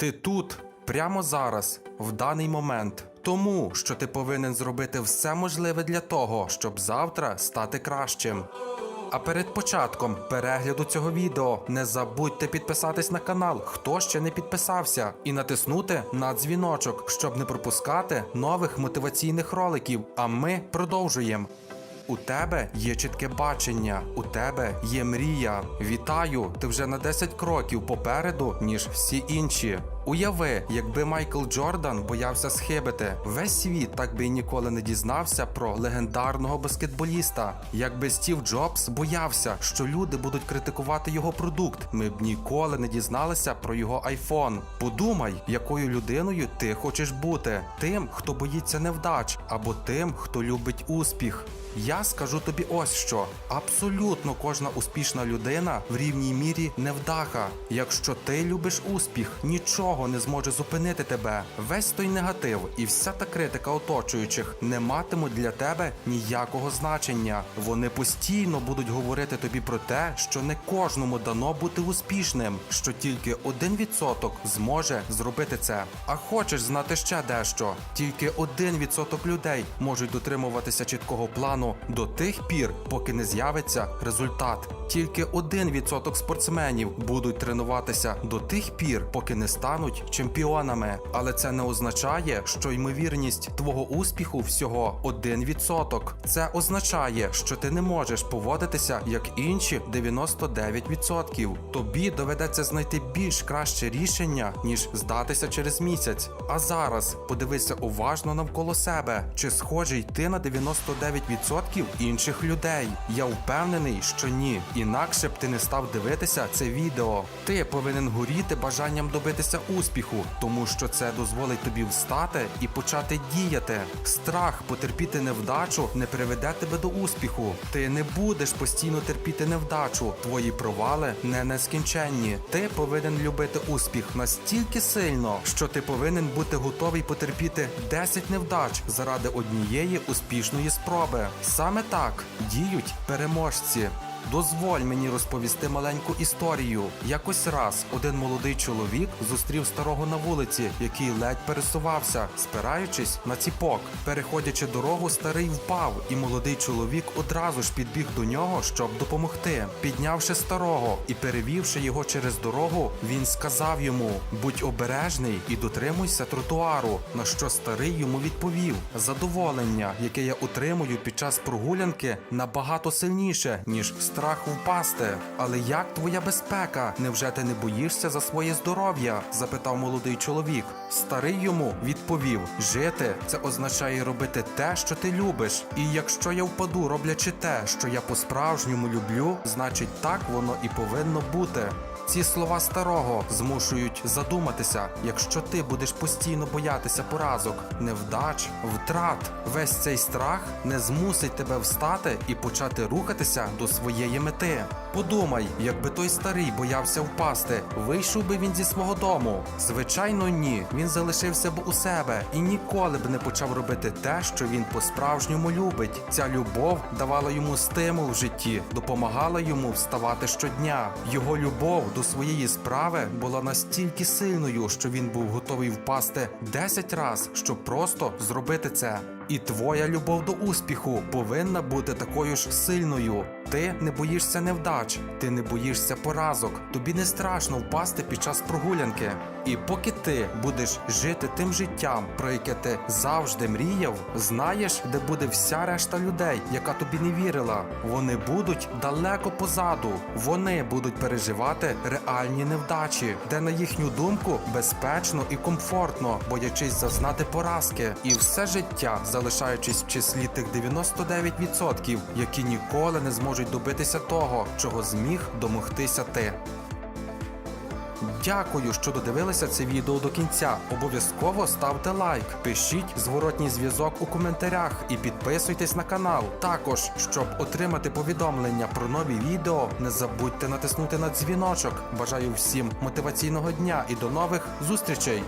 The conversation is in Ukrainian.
Ти тут, прямо зараз, в даний момент. Тому що ти повинен зробити все можливе для того, щоб завтра стати кращим. А перед початком перегляду цього відео не забудьте підписатись на канал, хто ще не підписався, і натиснути на дзвіночок, щоб не пропускати нових мотиваційних роликів. А ми продовжуємо. У тебе є чітке бачення, у тебе є мрія. Вітаю! Ти вже на 10 кроків попереду, ніж всі інші. Уяви, якби Майкл Джордан боявся схибити, весь світ так би й ніколи не дізнався про легендарного баскетболіста. Якби Стів Джобс боявся, що люди будуть критикувати його продукт, ми б ніколи не дізналися про його айфон. Подумай, якою людиною ти хочеш бути: тим, хто боїться невдач, або тим, хто любить успіх. Я скажу тобі ось що: абсолютно кожна успішна людина в рівній мірі невдаха. Якщо ти любиш успіх, нічого не зможе зупинити тебе. Весь той негатив і вся та критика оточуючих не матимуть для тебе ніякого значення. Вони постійно будуть говорити тобі про те, що не кожному дано бути успішним, що тільки один відсоток зможе зробити це. А хочеш знати ще дещо? Тільки один відсоток людей можуть дотримуватися чіткого плану до тих пір, поки не з'явиться результат. Тільки один відсоток спортсменів будуть тренуватися до тих пір, поки не стануть чемпіонами. Але це не означає, що ймовірність твого успіху всього 1%. Це означає, що ти не можеш поводитися як інші 99%. Тобі доведеться знайти більш краще рішення, ніж здатися через місяць. А зараз подивися уважно навколо себе, чи схожий ти на 99% інших людей. Я впевнений, що ні. Інакше б ти не став дивитися це відео. Ти повинен горіти бажанням добитися успіху, тому що це дозволить тобі встати і почати діяти. Страх потерпіти невдачу не приведе тебе до успіху. Ти не будеш постійно терпіти невдачу. Твої провали не нескінченні. Ти повинен любити успіх настільки сильно, що ти повинен бути готовий потерпіти 10 невдач заради однієї успішної спроби. Саме так діють переможці. Дозволь мені розповісти маленьку історію. Якось раз один молодий чоловік зустрів старого на вулиці, який ледь пересувався, спираючись на ціпок. Переходячи дорогу, старий впав, і молодий чоловік одразу ж підбіг до нього, щоб допомогти. Піднявши старого і перевівши його через дорогу, він сказав йому: будь обережний і дотримуйся тротуару. На що старий йому відповів: задоволення, яке я отримую під час прогулянки, набагато сильніше, ніж страх впасти. Але як твоя безпека? Невже ти не боїшся за своє здоров'я? запитав молодий чоловік. Старий йому відповів: жити це означає робити те, що ти любиш. І якщо я впаду, роблячи те, що я по-справжньому люблю, значить так воно і повинно бути. Ці слова старого змушують задуматися, якщо ти будеш постійно боятися поразок, невдач, втрат, весь цей страх не змусить тебе встати і почати рухатися до своєї мети. Подумай, якби той старий боявся впасти, вийшов би він зі свого дому. Звичайно, ні. Він залишився б у себе і ніколи б не почав робити те, що він по-справжньому любить. Ця любов давала йому стимул в житті, допомагала йому вставати щодня. Його любов до своєї справи була настільки сильною, що він був готовий впасти 10 раз, щоб просто зробити це. І твоя любов до успіху повинна бути такою ж сильною. Ти не боїшся невдач, ти не боїшся поразок. Тобі не страшно впасти під час прогулянки. І поки ти будеш жити тим життям, про яке ти завжди мріяв, знаєш, де буде вся решта людей, яка тобі не вірила. Вони будуть далеко позаду. Вони будуть переживати реальні невдачі, де на їхню думку безпечно і комфортно, боячись зазнати поразки, і все життя залишаючись в числі тих 99%, які ніколи не зможуть добитися того, чого зміг домогтися ти. Дякую, що додивилися це відео до кінця. Обов'язково ставте лайк, пишіть зворотній зв'язок у коментарях і підписуйтесь на канал. Також, щоб отримати повідомлення про нові відео, не забудьте натиснути на дзвіночок. Бажаю всім мотиваційного дня і до нових зустрічей!